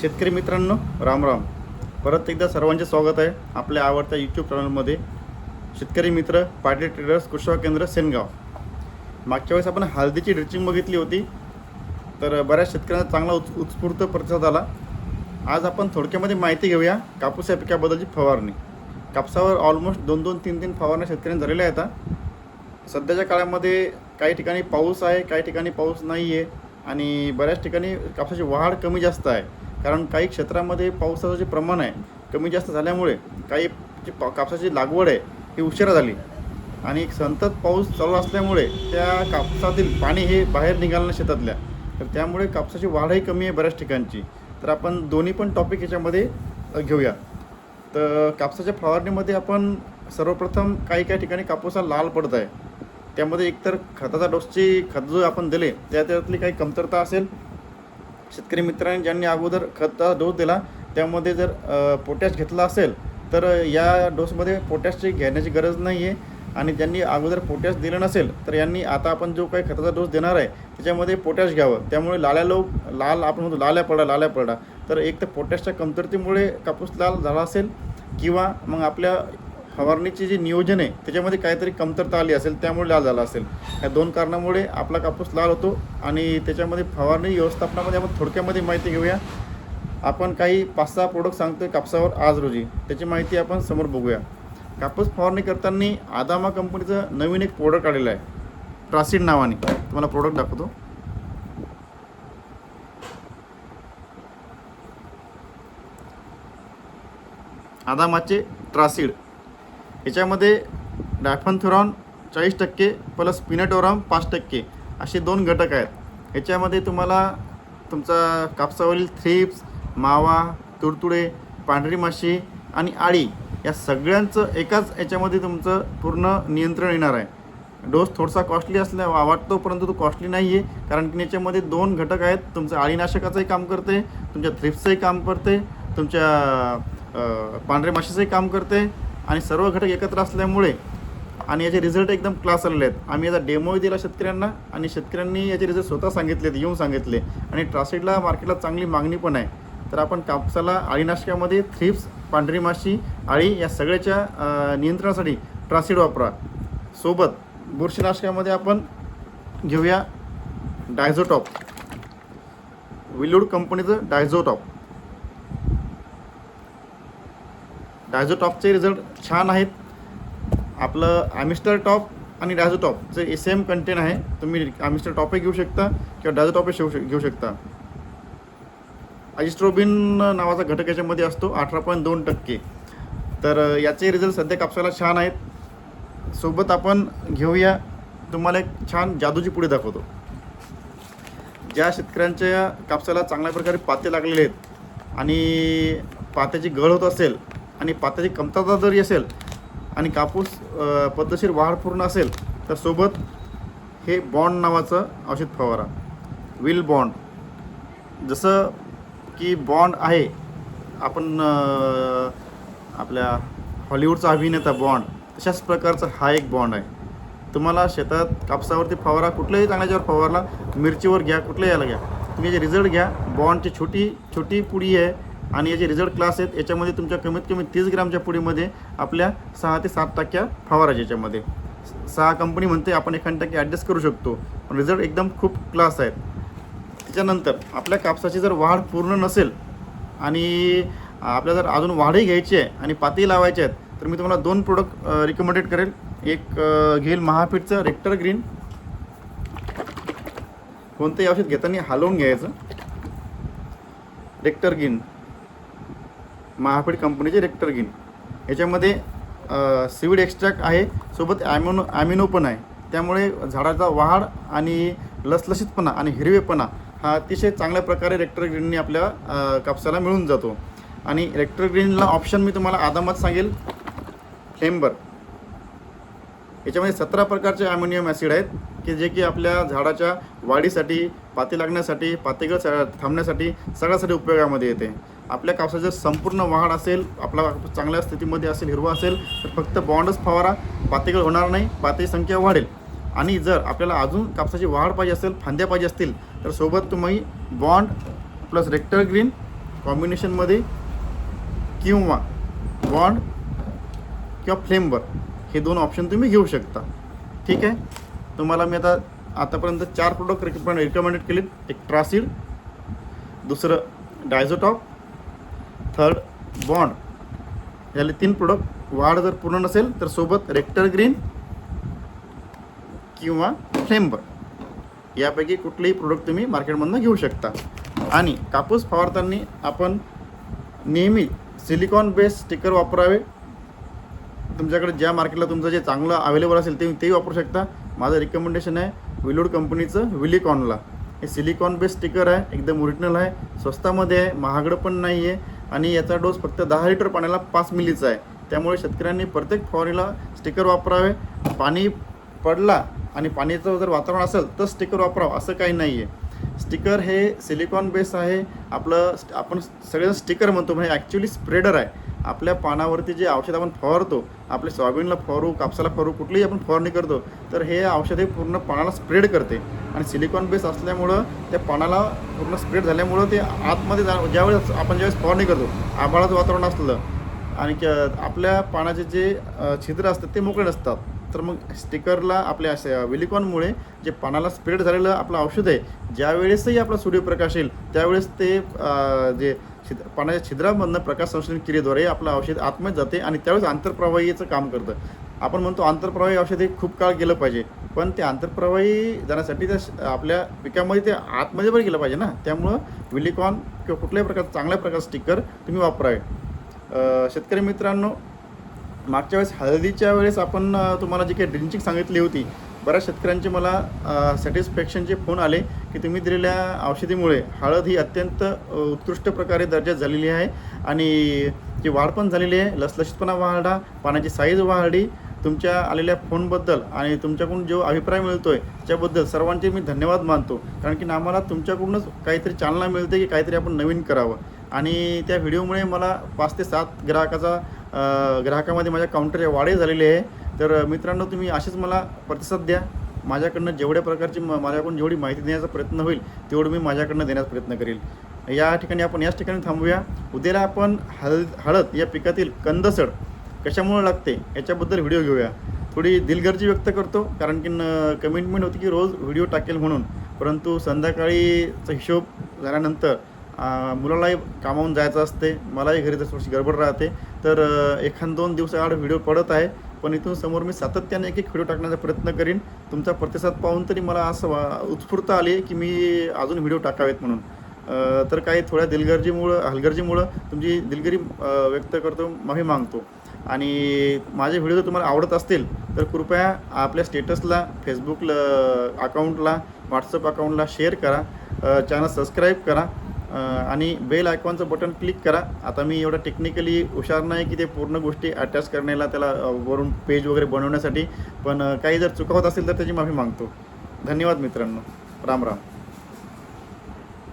शेतकरी मित्रांनो राम राम. परत एकदा सर्वांचे स्वागत आहे आपल्या आवडत्या यूट्यूब चॅनलमध्ये शेतकरी मित्र पाटील ट्रेडर्स कृषी केंद्र सेनगाव. मागच्या वेळेस आपण हळदीची ड्रिचिंग बघितली होती. तर बऱ्याच शेतकऱ्यांना चांगला उत् उत्स्फूर्त प्रतिसाद आला. आज आपण थोडक्यामध्ये माहिती घेऊया कापूस या पिकाबद्दलची फवारणी. कापसावर ऑलमोस्ट दोन दोन तीन तीन फवारण्या शेतकऱ्यांनी झालेल्या आहेत. सध्याच्या काळामध्ये काही ठिकाणी पाऊस आहे काही ठिकाणी पाऊस नाही आहे आणि बऱ्याच ठिकाणी कापसाची वाढ कमी जास्त आहे. कारण काही क्षेत्रामध्ये पावसाचं जे प्रमाण आहे कमी जास्त झाल्यामुळे काही जी पा कापसाची लागवड आहे ही उशिरा झाली. आणि संतत पाऊस चालू असल्यामुळे त्या कापसातील पाणी हे बाहेर निघालं शेतातल्या. तर त्यामुळे कापसाची वाढही कमी आहे बऱ्याच ठिकाणची. तर आपण दोन्ही पण टॉपिक याच्यामध्ये घेऊया. तर कापसाच्या फवारणीमध्ये आपण सर्वप्रथम काही काही ठिकाणी कापूस हा लाल पडत आहे. त्यामध्ये एकतर खताचा डोसची खत जो आपण दिले त्या त्यातली काही कमतरता असेल शेतकरी मित्रांनी ज्यांनी अगोदर खताचा डोस दिला त्यामध्ये जर पोटॅश घेतला असेल तर या डोसमध्ये पोटॅशची घेण्याची गरज नाही आहे आणि ज्यांनी अगोदर पोटॅश दिलं नसेल तर यांनी आता आपण जो काही खताचा डोस देणार आहे त्याच्यामध्ये पोटॅश घ्यावं. त्यामुळे लाल्या लोक लाल आपण म्हणतो लाल्या पडा लाल्या पडा. तर एक तर पोटॅशच्या कमतरतेमुळे कापूस लाल झाला असेल किंवा मग आपल्या फवारणीचे जे नियोजन आहे त्याच्यामध्ये काहीतरी कमतरता आली असेल त्यामुळे लाल झाला असेल. या दोन कारणामुळे आपला कापूस लाल होतो आणि त्याच्यामध्ये फवारणी व्यवस्थापनामध्ये आपण थोडक्यामध्ये माहिती घेऊया. आपण काही पाच सहा प्रोडक्ट सांगतो कापसावर आज रोजी. त्याची माहिती आपण समोर बघूया. कापूस फवारणी करताना आदामा कंपनीचं नवीन एक प्रोडक्ट आलेलं आहे. ट्रासिड नावाने. तुम्हाला प्रोडक्ट दाखवतो. आदामाचे ट्रासिड याच्यामध्ये डायफनथुरॉन चाळीस टक्के प्लस पिनटोराम पाच टक्के असे दोन घटक आहेत. याच्यामध्ये तुम्हाला तुमचा कापसावरील थ्रिप्स मावा तुडतुडे पांढरी माशी आणि आळी या सगळ्यांचं एकाच याच्यामध्ये तुमचं पूर्ण नियंत्रण येणार आहे. डोस थोडासा कॉस्टली असल्या वाटतो परंतु तो कॉस्टली नाही आहे कारण की याच्यामध्ये दोन घटक आहेत. तुमचं आळीनाशकाचंही काम करते तुमच्या थ्रिप्सचंही काम करते तुमच्या पांढऱ्या माशीचंही काम करते आणि सर्व घटक एकत्र असल्यामुळे आणि याचे रिझल्ट एकदम क्लास आलेले आहेत. आम्ही याचा डेमोही दिला शेतकऱ्यांना आणि शेतकऱ्यांनी याचे रिझल्ट स्वतः सांगितलेत येऊन सांगितले. आणि ट्रासेडला मार्केटला चांगली मागणी पण आहे. तर आपण कापसाला आळीनाशकामध्ये थ्रिप्स पांढरी माशी आळी या सगळ्याच्या नियंत्रणासाठी ट्रासिड वापरा. सोबत बुरशीनाशकामध्ये आपण घेऊया डायझोटॉप. विलूड कंपनीचं डायझोटॉप. डायझोटॉपचे रिझल्ट छान आहेत. आपलं ॲमिस्टर टॉप आणि डायझोटॉपचे सेम कंटेन आहे. तुम्ही ॲमिस्टर टॉपही घेऊ शकता किंवा डायझोटॉपही घेऊ शक घेऊ शकता. अजिस्ट्रोबिन नावाचा घटक याच्यामध्ये असतो अठरा पॉईंट दोन टक्के. तर याचे रिझल्ट सध्या कापसाला छान आहेत. सोबत आपण घेऊया तुम्हाला एक छान जादूची पुढे दाखवतो. ज्या शेतकऱ्यांच्या कापसाला चांगल्या प्रकारे पाते लागलेले आहेत आणि पात्याची गळ होत असेल आणि पात्याची कमतरता जरी असेल आणि कापूस पद्धतशीर वाढ पूर्ण असेल तर सोबत हे बॉन्ड नावाचं औषध फवारा. विल बॉन्ड जसं की बॉन्ड आहे आपण आपल्या हॉलिवूडचा अभिनेता बॉन्ड तशाच प्रकारचा हा एक बॉन्ड आहे. तुम्हाला शेतात कापसावरती फवारा कुठल्याही चांगल्याच्यावर फवारला मिरचीवर घ्या कुठल्याही याला घ्या. तुम्ही जे रिझल्ट घ्या बॉन्डची छोटी छोटी पुडी आहे आणि याचे रिझल्ट क्लास आहेत याच्यामध्ये तुमच्या कमीत कमी तीस ग्रामच्या पुडीमध्ये आपल्या सहा ते सात टक्क्या फवाराच्या याच्यामध्ये. सहा कंपनी म्हणते आपण एखाद टक्के ॲडजस्ट करू शकतो. पण रिझल्ट एकदम खूप क्लास आहेत. त्याच्यानंतर आपल्या कापसाची जर वाढ पूर्ण नसेल आणि आपल्याला जर अजून वाढही घ्यायची आहे आणि पाती लावायची आहेत तर मी तुम्हाला दोन प्रोडक्ट रिकमेंडेड करेल. एक घेईल महापीठचं रेक्टर ग्रीन कोणतंही औषध घेताना हलवून घ्यायचं. रेक्टर ग्रीन महाफीड कंपनीचे रेक्टर ग्रीन याच्यामध्ये सीविड एक्स्ट्रॅक्ट आहे सोबत ॲमिनो ॲमिनो पण आहे. त्यामुळे झाडाचा वाढ आणि लसलशीतपणा आणि हिरवेपणा हा अतिशय चांगल्या प्रकारे रेक्टर ग्रीनने आपल्या कापसाला मिळून जातो. आणि रेक्टर ग्रीनला ऑप्शन मी तुम्हाला आदामात सांगेल. फ्लेंबर याच्यामध्ये सतरा प्रकारचे ॲमोनियम ॲसिड आहेत की जे की आपल्या झाडाच्या वाढीसाठी पाती लागण्यासाठी पातेगळ थांबण्यासाठी सगळ्यासाठी उपयोगामध्ये येते. आपल्या कापसाचं संपूर्ण वाढ असेल आपला कापूस चांगल्या स्थितीमध्ये असेल हिरवा असेल तर फक्त बॉन्डच फवारा पातेगळ होणार नाही पातेची संख्या वाढेल. आणि जर आपल्याला अजून कापसाची वाढ पाहिजे असेल फांद्या पाहिजे असतील तर सोबत तुम्ही बॉन्ड प्लस रेक्टर ग्रीन कॉम्बिनेशनमध्ये किंवा बॉन्ड किंवा फ्लेमवर हे दोन ऑप्शन तुम्ही घेऊ शकता. ठीक आहे? तुम्हाला मी आता आतापर्यंत चार प्रोडक्ट रिकमेंड रिकमेंडेड केलेत. एक ट्रासिड दुसरं डायझोटॉप थर्ड बॉन्ड याले तीन प्रोडक्ट वाढ जर पूर्ण नसेल तर सोबत रेक्टर ग्रीन किंवा फ्लेमबर यापैकी कुठलेही प्रोडक्ट तुम्ही मार्केटमधनं घेऊ शकता. आणि कापूस फवारताना आपण नेहमी सिलिकॉन बेस स्टिकर वापरावे. तुमच्याकडे ज्या मार्केटला तुमचं जे चांगलं अवेलेबल असेल ते तेही वापरू शकता. माझं रिकमेंडेशन आहे विलोड कंपनीचं विलिकॉनला हे सिलिकॉन बेस स्टिकर आहे एकदम ओरिजिनल आहे स्वस्तामध्ये आहे महागडं पण नाही आहे आणि याचा डोस फक्त दहा लिटर पाण्याला पाच मिलीचा आहे. त्यामुळे शेतकऱ्यांनी प्रत्येक फवारीला स्टिकर वापरावे. पाणी पडला आणि पाण्याचं जर वातावरण असेल तर स्टिकर वापरावं असं काही नाही आहे स्टिकर हे सिलिकॉन बेस आहे. आपलं आपण सगळेजण स्टिकर म्हणतो म्हणजे ॲक्च्युली स्प्रेडर आहे. आपल्या पानावरती जे औषध आपण फवारतो आपल्या सोयाबीनला फवारू कापसाला फवारू कुठलीही आपण फवारणी करतो तर हे औषध हे पूर्ण पानाला स्प्रेड करते. आणि सिलिकॉन बेस असल्यामुळं त्या पानाला पूर्ण स्प्रेड झाल्यामुळं ते आतमध्ये जा ज्यावेळेस आपण ज्यावेळेस फवारणी करतो आभाळाचं वातावरण असलं आणि आपल्या पानाचे जे छिद्र असतात ते मोकळे नसतात. तर मग स्टिकरला आपल्या अशा विलिकॉनमुळे जे पानाला स्प्रेड झालेलं आपलं औषध आहे ज्यावेळेसही आपला सूर्यप्रकाश येईल त्यावेळेस ते जे छिद्र पाण्याच्या छिद्रामधनं प्रकाश संश्लेषण क्रियेद्वारे आपलं औषध आतमध्ये जाते आणि त्यावेळेस आंतरप्रवाहीचं काम करतं. आपण म्हणतो आंतरप्रवाही औषध हे खूप काळ गेलं पाहिजे पण ते आंतरप्रवाही जाण्यासाठी त्या श- आपल्या पिकामध्ये ते आतमध्ये पण गेलं पाहिजे ना. त्यामुळं विलिकॉन किंवा कुठल्याही प्रकारचं चांगल्या प्रकारचं स्टिकर तुम्ही वापरावे. शेतकरी मित्रांनो मागच्या वेळेस हळदीच्या वेळेस आपण तुम्हाला जी काही ड्रिंचिंग सांगितली होती बऱ्याच शेतकऱ्यांचे मला सॅटिस्फॅक्शनचे फोन आले की तुम्ही दिलेल्या औषधीमुळे हळद ही अत्यंत उत्कृष्ट प्रकारे दर्जात झालेली आहे आणि ती वाढ पण झालेली आहे लसलशीतपणा वाढा पाण्याची साईज वाढली तुमच्या आलेल्या फोनबद्दल आणि तुमच्याकडून जो अभिप्राय मिळतो आहे त्याबद्दल सर्वांचे मी धन्यवाद मानतो. कारण की आम्हाला तुमच्याकडूनच काहीतरी चालना मिळते की काहीतरी आपण नवीन करावं. आणि त्या व्हिडिओमुळे मला पाच ते सात ग्राहकाचा ग्राहकामध्ये माझ्या काउंटरच्या वाढे झालेले आहे. तर मित्रांनो तुम्ही असेच मला प्रतिसाद द्या. माझ्याकडनं जेवढ्या प्रकारची म- माझ्याकडून जेवढी माहिती देण्याचा प्रयत्न होईल तेवढं मी माझ्याकडनं देण्याचा प्रयत्न करेल. या ठिकाणी आपण याच ठिकाणी थांबूया. उद्याला आपण हळद हळद या पिकातील कंदसड कशामुळे लागते याच्याबद्दल व्हिडिओ घेऊया. थोडी दिलगर्जी व्यक्त करतो कारण की न कमिटमेंट होती की रोज व्हिडिओ टाकेल म्हणून. परंतु संध्याकाळीचा हिशोब झाल्यानंतर मुलालाही कामावून जायचं असते मलाही घरी तर थोडीशी गडबड राहते तर एखाद दोन दिवसाआड व्हिडिओ पडत आहे पण इथून समोर मी सातत्याने एक एक व्हिडिओ टाकण्याचा प्रयत्न करीन. तुमचा प्रतिसाद पाहून तरी मला असं वा- उत्स्फूर्त आली की मी अजून व्हिडिओ टाकावेत म्हणून. तर काही थोड्या दिलगर्जीमुळं हलगर्जीमुळं तुमची दिलगिरी व्यक्त करतो माफी मागतो. आणि माझे व्हिडिओ जर तुम्हाला आवडत असतील तर कृपया आपल्या स्टेटसला फेसबुकला अकाउंटला व्हॉट्सअप अकाउंटला शेअर करा. चॅनल सबस्क्राईब करा. आणि बेल आयकॉनचं बटन क्लिक करा. आता मी एवढं टेक्निकली हुशार नाही की ते पूर्ण गोष्टी अटॅच करण्याला त्याला वरून पेज वगैरे बनवण्यासाठी. पण काही जर चुका होत असेल तर त्याची माफी मागतो. धन्यवाद मित्रांनो. राम राम.